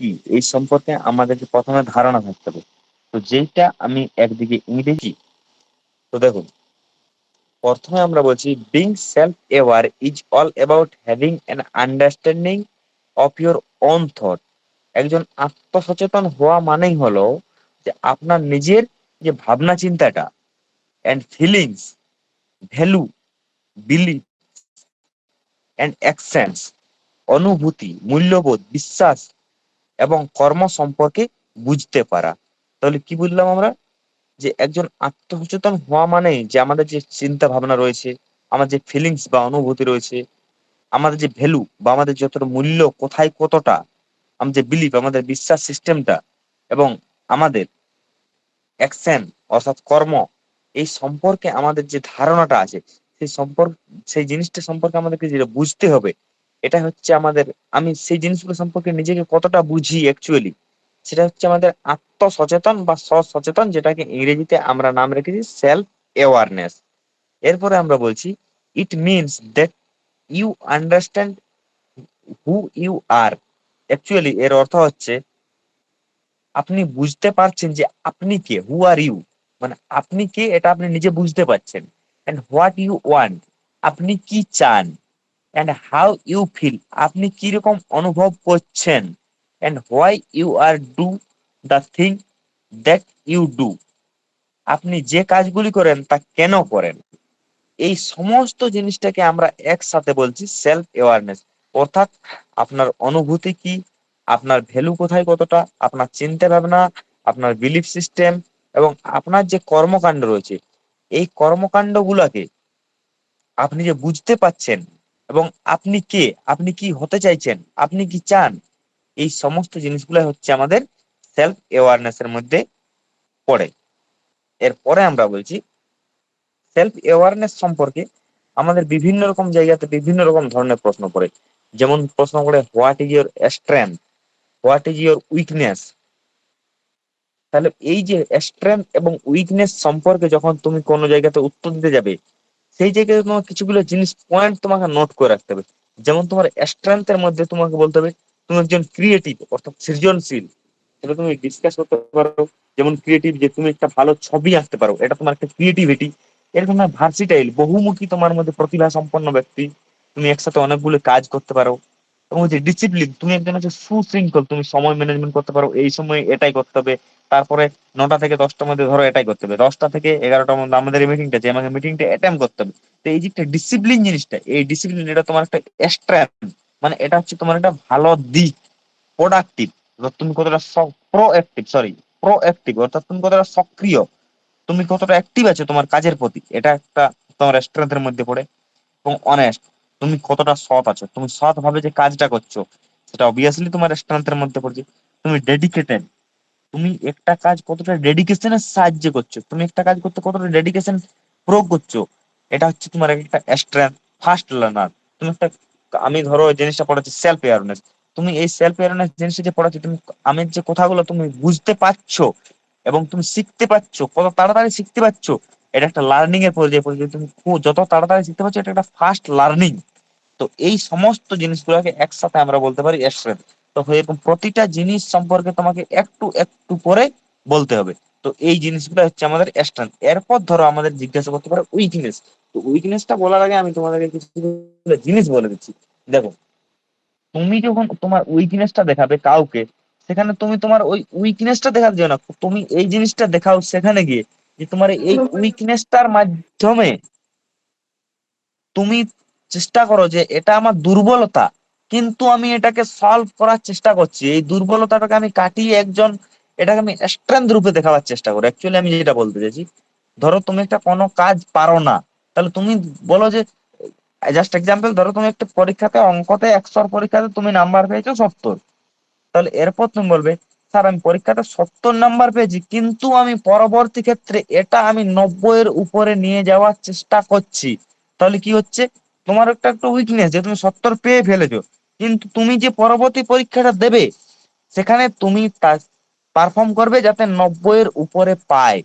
কি? এই সম্পর্কে আমাদেরকে প্রথমে ধারণা থাকতে হবে। তো যেটা আমি একদিকে ইংরেজি, তো দেখুন, প্রথমে আমরা বলছি being self aware is all about having an understanding of your own thought একজন আত্মসচেতন হওয়া মানেই হলো যে আপনার নিজের যে ভাবনা চিন্তাটা and feelings value belief and actions অনুভূতি, মূল্যবোধ, বিশ্বাস এবং কর্ম সম্পর্কে বুঝতে পারা। তাহলে কি বুঝলাম আমরা? যে একজন আত্মসচেতন হওয়া মানে যে আমাদের যে চিন্তা ভাবনা রয়েছে, আমার যে ফিলিংস বা অনুভূতি রয়েছে, আমাদের যে ভ্যালু বা আমাদের যতটা মূল্য, কোথায় কতটা আমাদের যে বিলিফ আমাদের বিশ্বাস সিস্টেমটা এবং আমাদের অ্যাকশন অর্থাৎ কর্ম, এই সম্পর্কে আমাদের যে ধারণাটা আছে, সেই সম্পর্ক, সেই জিনিসটা সম্পর্কে আমাদেরকে যেটা বুঝতে হবে এটা হচ্ছে আমাদের, আমি সেই জিনিসগুলো সম্পর্কে নিজেকে কতটা বুঝি অ্যাকচুয়ালি সেটা হচ্ছে আমাদের আত্মসচেতন বা সচেতন, যেটাকে ইংরেজিতে আমরা নাম রেখেছি সেলফ অ্যাওয়ারনেস এরপরে আমরা বলছি it means that you understand who you are actually এর অর্থ হচ্ছে, আপনি বুঝতে পারছেন যে আপনি কে হু আর ইউ মানে আপনি কে, এটা আপনি নিজে বুঝতে পারছেন। এন্ড হোয়াট ইউ ওয়ান্ট আপনি কি চান? এন্ড হাউ ইউ ফিল আপনি কি রকম অনুভব করছেন? And why you are do the thing that you do আপনি যে কাজগুলি করেন তা কেন করেন? এই সমস্ত জিনিসটাকে আমরা একসাথে বলছি সেলফ অ্যাওয়ারনেস অর্থাৎ আপনার অনুভূতি কি? আপনার ভ্যালু কোথায় কতটা? আপনার চিন্তা ভাবনা, আপনার বিলিফ সিস্টেম এবং আপনার যে কর্মকাণ্ড রয়েছে, এই কর্মকাণ্ডগুলোকে আপনি যে বুঝতে পাচ্ছেন এবং আপনি কে? আপনি কি হতে চাইছেন? আপনি কি চান? এই সমস্ত জিনিসগুলো হচ্ছে আমাদের সেলফ অ্যাওয়ারনেস এর মধ্যে পড়ে। এরপরে আমরা বলছি সেলফ অ্যাওয়ারনেস সম্পর্কে আমাদের বিভিন্ন রকম জায়গাতে বিভিন্ন রকম ধরনের প্রশ্ন পড়ে। যেমন প্রশ্ন করে what is your strength what is your weakness তাহলে এই যে স্ট্রেংথ এবং উইকনেস সম্পর্কে যখন তুমি কোনো জায়গাতে উত্তর দিতে যাবে সেই জায়গায় তোমার কিছুগুলো জিনিস পয়েন্ট তোমাকে নোট করে রাখতে হবে। যেমন তোমার স্ট্রেংথের মধ্যে তোমাকে বলতে হবে, তুমি একজন ক্রিয়েটিভ অর্থাৎ সৃজনশীল। সেটা তুমি ডিসকাস করতে পারো। যেমন ক্রিয়েটিভ যে তুমি একটা ভালো ছবি আঁকতে পারো, এটা তোমার একটা ক্রিয়েটিভিটি এরকম ভার্সিটাইল বহুমুখী তোমার মধ্যে প্রতিভা সম্পন্ন ব্যক্তি। তুমি একসাথে অনেকগুলো কাজ করতে পারো। এবং যে ডিসিপ্লিন তুমি একজন হচ্ছে সুশৃঙ্খল, তুমি সময় ম্যানেজমেন্ট করতে পারো, এই সময় এটাই করতে হবে। তারপরে নটা থেকে দশটার মধ্যে ধরো এটাই করতে হবে। দশটা থেকে এগারোটার মধ্যে আমাদের মিটিংটা যে আমাকে মিটিংটা অ্যাটেম্প করতে হবে। তো এই যে একটা ডিসিপ্লিন জিনিসটা, এই ডিসিপ্লিন এটা তোমার একটা এক্সট্রা মানে এটা হচ্ছে তোমার একটা ভালো দিক প্রোডাক্টিভ তুমি কতটা প্রোঅ্যাক্টিভ সরি প্রোঅ্যাক্টিভ অর্থাৎ তুমি কতটা সক্রিয়, তুমি কতটা অ্যাক্টিভ আছো তোমার কাজের প্রতি, এটা একটা তোমার স্ট্রেংথের মধ্যে পড়ে। এবং অনেস্ট তুমি কতটা সৎ আছো? তুমি সৎ ভাবে যে কাজটা করছ, সেটা অবভিয়াসলি তোমার স্ট্রেংথের মধ্যে পড়ছে। তুমি ডেডিকেটেড তুমি একটা কাজ কতটা ডেডিকেশনের সাহায্যে করছ? তুমি একটা কাজ করতে কতটা ডেডিকেশন প্রয়োগ করছ? এটা হচ্ছে তোমার একটা স্ট্রেংথ ফার্স্ট লার্নার তুমি একটা, আমি ধরো জিনিসটা পড়াচ্ছি সেলফ অ্যাওয়ারনেস তুমি এই সেলফ অ্যাওয়ারনেস জিনিসটা যে পড়াচ্ছ, তুমি, আমি যে কথাগুলো তুমি বুঝতে পারছ এবং তুমি শিখতে পারছ, কত তাড়াতাড়ি শিখতে পারছ, এটা একটা লার্নিং এর পর্যায়ে পর্যায়ে তুমি যত তাড়াতাড়ি শিখতে পারছ, এটা একটা ফার্স্ট লার্নিং তো এই সমস্ত জিনিসগুলোকে একসাথে আমরা বলতে পারি স্ট্রেংথ তো এরকম প্রতিটা জিনিস সম্পর্কে তোমাকে একটু একটু করে বলতে হবে। তো এই জিনিসগুলো হচ্ছে আমাদের স্ট্রেংথ এরপর ধরো আমাদের জিজ্ঞাসা করতে পারে উইকনেস। তো উইকনেসটা বলার আগে আমি তোমাদেরকে কিছু জিনিস বলে দিচ্ছি। দেখো তুমি যখন তোমার উইকনেসটা দেখাবে কাউকে সেখানে তুমি তোমার ওই উইকনেসটা দেখাতে যাও না। তুমি এই জিনিসটা দেখাও সেখানে গিয়ে যে তোমার এই উইকনেসটার মাধ্যমে তুমি চেষ্টা করো যে এটা আমার দুর্বলতা, কিন্তু আমি এটাকে সলভ করার চেষ্টা করছি। এই দুর্বলতাটাকে আমি কাটিয়ে একজন, এটাকে আমি স্ট্রেংথ রূপে দেখাবার চেষ্টা করি। অ্যাকচুয়ালি আমি যেটা বলতে চাইছি, ধরো তুমি একটা কোনো কাজ পারো না, তাহলে তুমি বলো যে জাস্ট এক্সাম্পল ধরো তুমি একটা পরীক্ষাতে অঙ্কতে একশোর পরীক্ষাতে তুমি নাম্বার পেয়েছ সত্তর। তাহলে এরপর তুমি বলবে, স্যার, আমি পরীক্ষাতে সত্তর নাম্বার পেয়েছি, কিন্তু আমি পরবর্তী ক্ষেত্রে এটা আমি নব্বইয়ের উপরে নিয়ে যাওয়ার চেষ্টা করছি। তাহলে কি হচ্ছে? তোমার একটা একটা উইকনেস যে তুমি সত্তর পেয়ে ফেলেছো। কিন্তু তুমি যে পরবর্তী পরীক্ষাটা দেবে, সেখানে তুমি পারফর্ম করবে যাতে নব্বইয়ের উপরে পায়।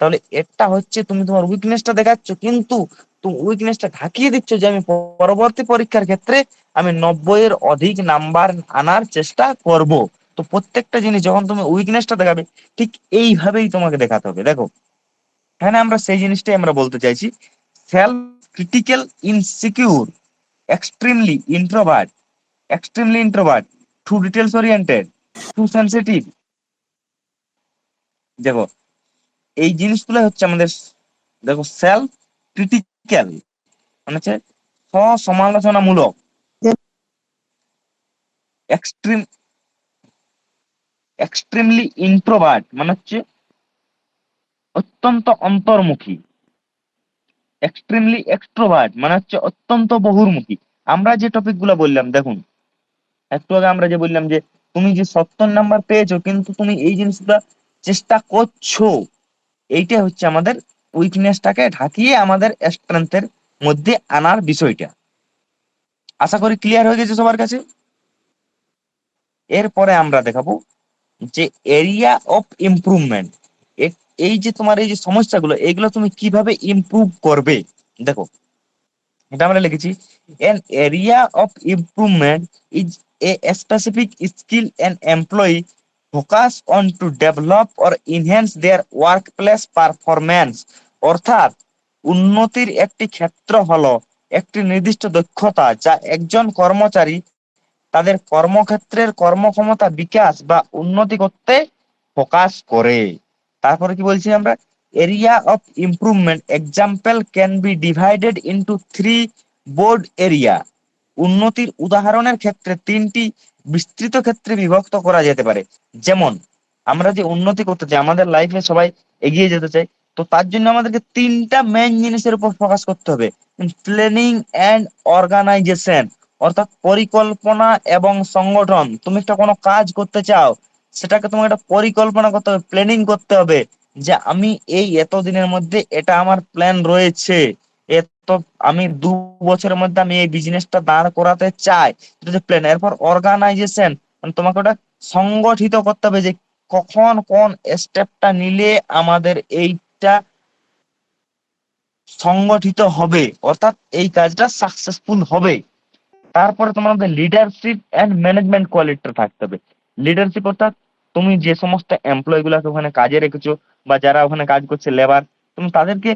তাহলে এটা হচ্ছে তুমি তোমার উইকনেসটা দেখাচ্ছ, কিন্তু তুমি উইকনেসটা ঢাকিয়ে দিচ্ছ যে আমি পরবর্তী পরীক্ষার ক্ষেত্রে আমি নব্বই এর অধিক নাম্বার আনার চেষ্টা করব। তো প্রত্যেকটা জিনিস যখন তুমি উইকনেসটা দেখাবে, ঠিক এইভাবেই তোমাকে দেখাতে হবে। দেখো, এখানে আমরা সেই জিনিসটাই আমরা বলতে চাইছি। Self critical insecure extremely introvert extremely introvert too details oriented too sensitive দেখো, এই জিনিসগুলো হচ্ছে আমাদের, দেখো সেলফ ক্রিটিক্যাল মানে হচ্ছে স্বসমালোচনামূলক এক্সট্রিম এক্সট্রিমলি ইন্ট্রোভার্ট মানে হচ্ছে অত্যন্ত অন্তর্মুখী। এক্সট্রিমলি এক্সট্রোভার্ট মানে হচ্ছে অত্যন্ত বহুর্মুখী। আমরা যে টপিকগুলো বললাম, দেখুন, একটু আগে আমরা যে বললাম যে, তুমি যে সত্তর নাম্বার পেয়েছ, কিন্তু তুমি এই জিনিসগুলো চেষ্টা করছ। এইটা হচ্ছে আমাদের উইকনেসটাকে ঢাকিয়ে আমাদের স্ট্রেংথের মধ্যে আনার বিষয়টা। আশা করি ক্লিয়ার হয়ে গেছে সবার কাছে? এরপরে আমরা দেখাবো যে এরিয়া অফ ইমপ্রুভমেন্ট এই যে তোমার এই যে সমস্যাগুলো, এগুলো তুমি কীভাবে ইমপ্রুভ করবে? দেখো, এটা আমরা লিখেছি an area of improvement is a specific skill and employee focus on to develop or enhance their workplace performance অর্থাৎ, উন্নতির একটি ক্ষেত্র হলো একটি নির্দিষ্ট দক্ষতা যা একজন কর্মচারী তাদের কর্মক্ষেত্রের কর্মক্ষমতা বিকাশ বা উন্নতি করতে ফোকাস করে। তারপরে কি বলছি আমরা? Area of improvement example can be divided into three broad area উন্নতির উদাহরণের ক্ষেত্রে তিনটি বিস্তৃত ক্ষেত্রে বিভক্ত করা যেতে পারে। যেমন, আমরা যে উন্নতি করতে চাই, আমাদের লাইফে সবাই এগিয়ে যেতে চাই, তো তার জন্য আমাদেরকে তিনটা মেইন জিনিসের উপর ফোকাস করতে হবে। প্ল্যানিং এন্ড অর্গানাইজেশন অর্থাৎ পরিকল্পনা এবং সংগঠন। তুমি একটা কোনো কাজ করতে চাও সেটাকে তোমাকে একটা পরিকল্পনা করতে হবে প্ল্যানিং করতে হবে যে আমি এই এত দিনের মধ্যে এটা আমার প্ল্যান রয়েছে। এত, আমি দু বছরের মধ্যে আমি এই বিজনেসটা দাঁড় করাতে চাই। এটা হচ্ছে প্ল্যান এরপর অর্গানাইজেশন মানে তোমাকে ওটা সংগঠিত করতে হবে যে কখন কোন স্টেপটা নিলে আমাদের এইটা সংগঠিত হবে, অর্থাৎ এই কাজটা সাকসেসফুল হবে। তারপরে তোমার লিডারশিপ এন্ড ম্যানেজমেন্ট কোয়ালিটিটা থাকতে হবে। লিডারশিপ অর্থাৎ তুমি যে সমস্ত এমপ্লয় গুলাকে ওখানে কাজে রেখেছো বা যারা ওখানে কাজ করছে লেবার তুমি তাদেরকে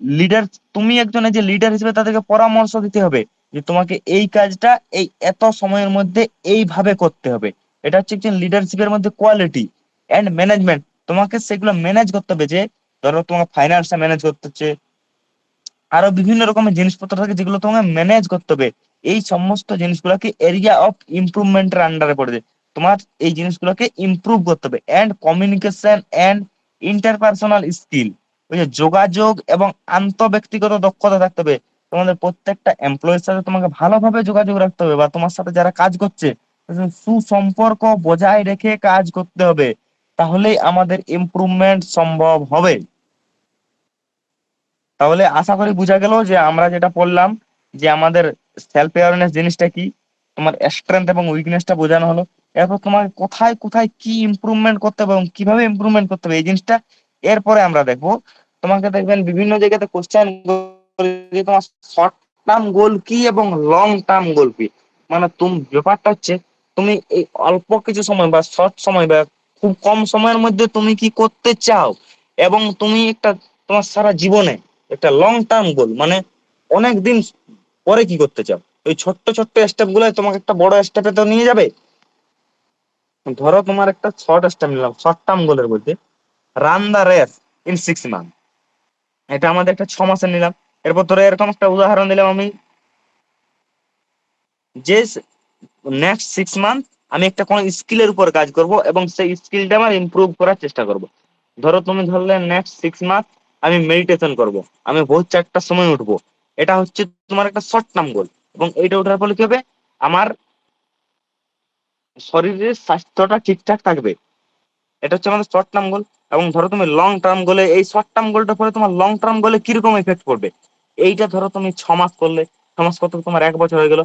লিডার তুমি একজনের যে লিডার হিসেবে তাদেরকে পরামর্শ দিতে হবে যে তোমাকে এই কাজটা এই এত সময়ের মধ্যে এইভাবে করতে হবে। এটা হচ্ছে একজন লিডারশিপের মধ্যে কোয়ালিটি এন্ড ম্যানেজমেন্ট তোমাকে সেগুলো ম্যানেজ করতে হবে যে, ধরো তোমাকে ফাইন্যান্সটা ম্যানেজ করতে হচ্ছে, আরও বিভিন্ন রকমের জিনিসপত্র থাকে যেগুলো তোমাকে ম্যানেজ করতে হবে। এই সমস্ত জিনিসগুলোকে এরিয়া অফ ইমপ্রুভমেন্টের আন্ডারে পড়ে তোমার এই জিনিসগুলোকে ইমপ্রুভ করতে হবে and communication and interpersonal skill যে যোগাযোগ এবং আন্তঃব্যক্তিগত দক্ষতা থাকতে হবে। তোমাদের প্রত্যেকটা এমপ্লয়ের সাথে তোমাকে ভালোভাবে যোগাযোগ রাখতে হবে বা তোমার সাথে যারা কাজ করছে সুসম্পর্ক বজায় রেখে কাজ করতে হবে। তাহলেই আমাদের ইমপ্রুভমেন্ট সম্ভব হবে। তাহলে আশা করি বোঝা গেল যে আমরা যেটা পড়লাম যে আমাদের সেলফ অ্যাওয়ারনেস জিনিসটা কি, তোমার স্ট্রেংথ এবং উইকনেসটা বোঝানো হলো। এরপর তোমাকে কোথায় কোথায় কি ইমপ্রুভমেন্ট করতে হবে এবং কীভাবে ইমপ্রুভমেন্ট করতে হবে, এই জিনিসটা এরপরে আমরা দেখব। তোমাকে দেখবেন বিভিন্ন জায়গাতে কোশ্চেন তোমার শর্ট টার্ম গোল কি এবং লং টার্ম গোল কি? মানে তুমি, ব্যাপারটা হচ্ছে তুমি এই অল্প কিছু সময় বা শর্ট সময় বা খুব কম সময়ের মধ্যে তুমি কি করতে চাও? এবং তুমি একটা, তোমার সারা জীবনে একটা লং টার্ম গোল মানে অনেক দিন পরে কি করতে চাও? ওই ছোট্ট ছোট্ট স্টেপগুলো তোমাকে একটা বড় স্টেপে তো নিয়ে যাবে। ধরো তোমার একটা শর্ট স্টেপ নিলাম শর্ট টার্ম গোলের মধ্যে। Run the race in six month এটা আমাদের একটা ছ মাসের নিলাম। এরপর ধরো এরকম একটা উদাহরণ দিলাম আমি। যে নেক্সট সিক্স মান্থ আমি একটা কোন স্কিলের উপর কাজ করব এবং সেই স্কিলটা আমার ইমপ্রুভ করার চেষ্টা করব। ধরো তুমি ধরলে নেক্সট সিক্স মান্থ আমি মেডিটেশন করব। আমি ভোর চারটার সময় উঠবো। এটা হচ্ছে তোমার একটা শর্ট টার্ম গোল এবং এইটা ওঠার ফলে কি হবে? আমার শরীরের স্বাস্থ্যটা ঠিকঠাক থাকবে। এটা হচ্ছে আমাদের শর্ট টার্ম গোল এবং ধরো তুমি লং টার্ম গোলে এই শর্ট টার্ম গোলটা পরে তোমার লং টার্ম গোলে কীরকম এফেক্ট পড়বে? এইটা ধরো তুমি ছ মাস করলে, ছ মাস করতে তোমার এক বছর হয়ে গেল।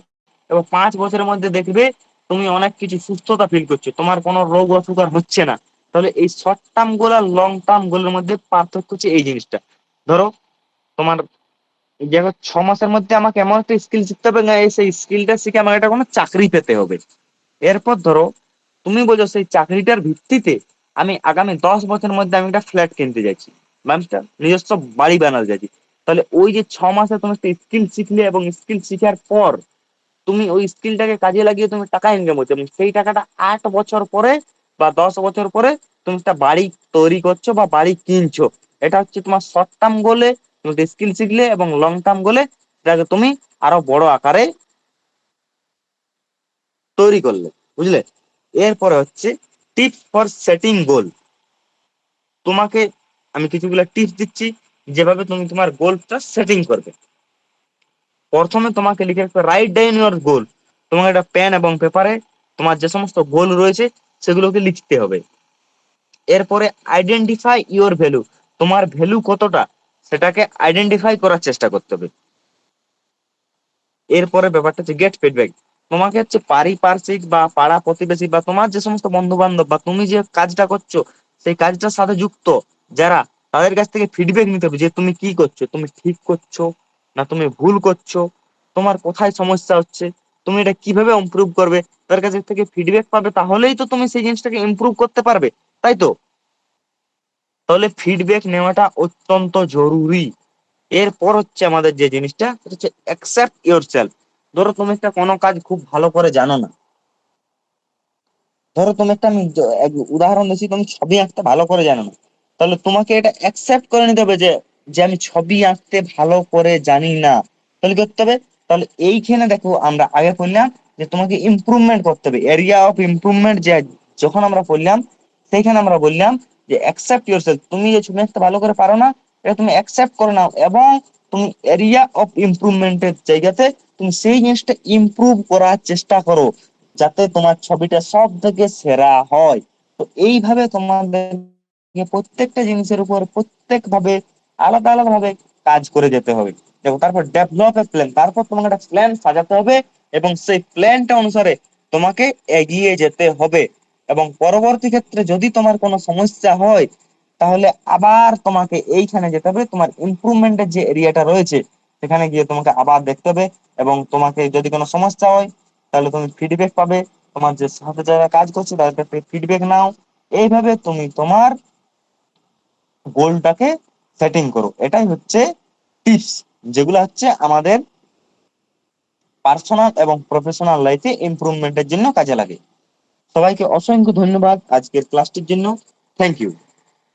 এবং পাঁচ বছরের মধ্যে দেখবে তুমি অনেক কিছু সুস্থতা ফিল করছ, তোমার কোনো রোগ অসুখ আর হচ্ছে না। তাহলে এই শর্ট টার্ম গোল আর লং টার্ম গোলের মধ্যে পার্থক্য হচ্ছে এই জিনিসটা। ধরো তোমার দেখো ছ মাসের মধ্যে আমাকে এমন একটা স্কিল শিখতে হবে না এই সেই স্কিলটা শিখে আমাকে একটা কোনো চাকরি পেতে হবে। এরপর ধরো, তুমি বলছো সেই চাকরিটার ভিত্তিতে আমি আগামী দশ বছরের মধ্যে আমি একটা ফ্ল্যাট কিনতে যাচ্ছি। মানুষটা নিজস্ব বাড়ি বানাতে যাচ্ছি। তাহলে ওই যে ছ মাসে তুমি একটা স্কিল শিখলে এবং স্কিল শিখার পর তুমি ওই স্কিলটাকে কাজে লাগিয়ে তুমি টাকা ইনকাম করছ এবং সেই টাকাটা আট বছর পরে বা দশ বছর পরে তুমি একটা বাড়ি তৈরি করছ বা বাড়ি কিনছো। এটা হচ্ছে তোমার শর্ট টার্ম গোলে তুমি স্কিল শিখলে এবং লং টার্ম গোলে সেটাকে তুমি আরও বড় আকারে তৈরি করলে, বুঝলে? এরপরে হচ্ছে টিপস ফর সেটিং গোল। তোমাকে আমি কিছুগুলো টিপস দিচ্ছি, যেভাবে তুমি তোমার গোলটা সেটিং করবে। প্রথমে তোমাকে লিখে রাখবে রাইট ডাউন ইউর গোল। তোমাকে একটা পেন এবং পেপারে তোমার যে সমস্ত গোল রয়েছে, সেগুলোকে লিখতে হবে। এরপরে আইডেন্টিফাই ইওর ভ্যালু তোমার ভ্যালু কতটা, সেটাকে আইডেন্টিফাই করার চেষ্টা করতে হবে। এরপরে ব্যাপারটা হচ্ছে গেট ফিডব্যাক তোমাকে হচ্ছে পারিপার্শ্বিক বা পাড়া প্রতিবেশী বা তোমার যে সমস্ত বন্ধু বান্ধব বা তুমি যে কাজটা করছ, সেই কাজটার সাথে যুক্ত, যারা তাদের কাছ থেকে ফিডব্যাক নিতে হবে যে তুমি কি করছ? তুমি ঠিক করছ না তুমি ভুল করছ? তোমার কোথায় সমস্যা হচ্ছে? তুমি এটা কীভাবে ইমপ্রুভ করবে? তার কাছ থেকে ফিডব্যাক পাবে, তাহলেই তো তুমি সেই জিনিসটাকে ইমপ্রুভ করতে পারবে, তাই তো? তাহলে ফিডব্যাক নেওয়াটা অত্যন্ত জরুরি। এরপর হচ্ছে আমাদের যে জিনিসটা, সেটা হচ্ছে অ্যাকসেপ্ট ইউর সেলফ ধরো তুমি একটা কোনো কাজ খুব ভালো করে জানো না। ধরো তুমি একটা আমি উদাহরণ দিচ্ছি, তুমি ছবি আঁকতে ভালো করে জানো না। তাহলে তোমাকে এটা অ্যাকসেপ্ট করে নিতে হবে যে যে আমি ছবি আঁকতে ভালো করে জানি না। তাহলে করতে হবে? তাহলে এইখানে দেখো আমরা আগে বললাম যে তোমাকে ইমপ্রুভমেন্ট করতে হবে। এরিয়া অফ ইমপ্রুভমেন্ট যে যখন আমরা বললাম সেইখানে আমরা বললাম যে অ্যাকসেপ্ট ইউরসেলফ তুমি যে ছবি আঁকতে ভালো করে পারো না, এটা তুমি অ্যাকসেপ্ট করে নাও এবং তুমি এরিয়া অফ ইমপ্রুভমেন্টের জায়গাতে তুমি সেই জিনিসটা ইমপ্রুভ করার চেষ্টা করো, যাতে তোমার ছবিটা সব থেকে সেরা হয়। তো এইভাবে তোমাদের প্রত্যেকটা জিনিসের উপর প্রত্যেক ভাবে আলাদা আলাদা ভাবে কাজ করে যেতে হবে। দেখো, তারপর ডেভেলপ এ প্ল্যান তারপর তোমাকে একটা প্ল্যান সাজাতে হবে এবং সেই প্ল্যানটা অনুসারে তোমাকে এগিয়ে যেতে হবে। এবং পরবর্তী ক্ষেত্রে যদি তোমার কোনো সমস্যা হয় তাহলে আবার তোমাকে এইখানে যেতে হবে। তোমার ইমপ্রুভমেন্টের যে এরিয়াটা রয়েছে, সেখানে গিয়ে তোমাকে আবার দেখতে হবে এবং তোমাকে যদি কোনো সমস্যা হয়, তাহলে তুমি ফিডব্যাক পাবে। তোমার যে সাথে যারা কাজ করছে, তাদের ফিডব্যাক নাও। এইভাবে তুমি তোমার গোলটাকে সেটিং করো। এটাই হচ্ছে টিপস যেগুলো হচ্ছে আমাদের পার্সোনাল এবং প্রফেশনাল লাইফে ইমপ্রুভমেন্টের জন্য কাজে লাগে। সবাইকে অসংখ্য ধন্যবাদ আজকের ক্লাসটির জন্য। Thank you